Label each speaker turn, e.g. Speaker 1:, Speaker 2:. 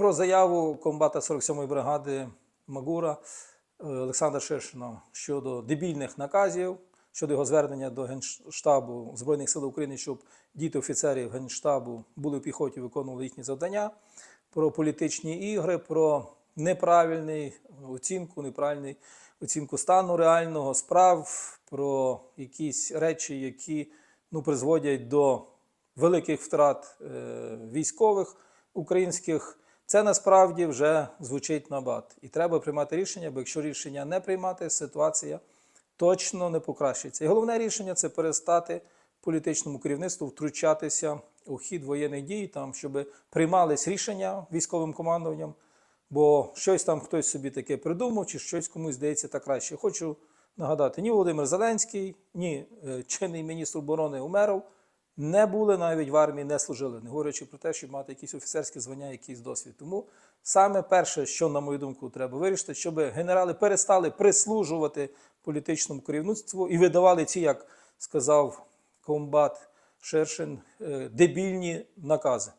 Speaker 1: про заяву комбата 47-ї бригади Магура е, Олександра Ширшина щодо дебільних наказів, щодо його звернення до Генштабу Збройних сил України, щоб діти офіцерів Генштабу були в піхоті, виконували їхні завдання, про політичні ігри, про неправильну оцінку, неправильну оцінку стану реального справ, про якісь речі, які ну, призводять до великих втрат е, військових українських. Це насправді вже звучить на бат. І треба приймати рішення, бо якщо рішення не приймати, ситуація точно не покращиться. І головне рішення це перестати політичному керівництву втручатися у хід воєнних дій, там, щоб приймались рішення військовим командуванням, бо щось там хтось собі таке придумав, чи щось комусь здається так краще. Хочу нагадати: ні Володимир Зеленський, ні е, чинний міністр оборони Умеров не були навіть в армії, не служили, не говорячи про те, щоб мати якісь офіцерські звання, якийсь досвід. Тому саме перше, що, на мою думку, треба вирішити, щоб генерали перестали прислужувати політичному керівництву і видавали ці, як сказав комбат Шершин, е, дебільні накази.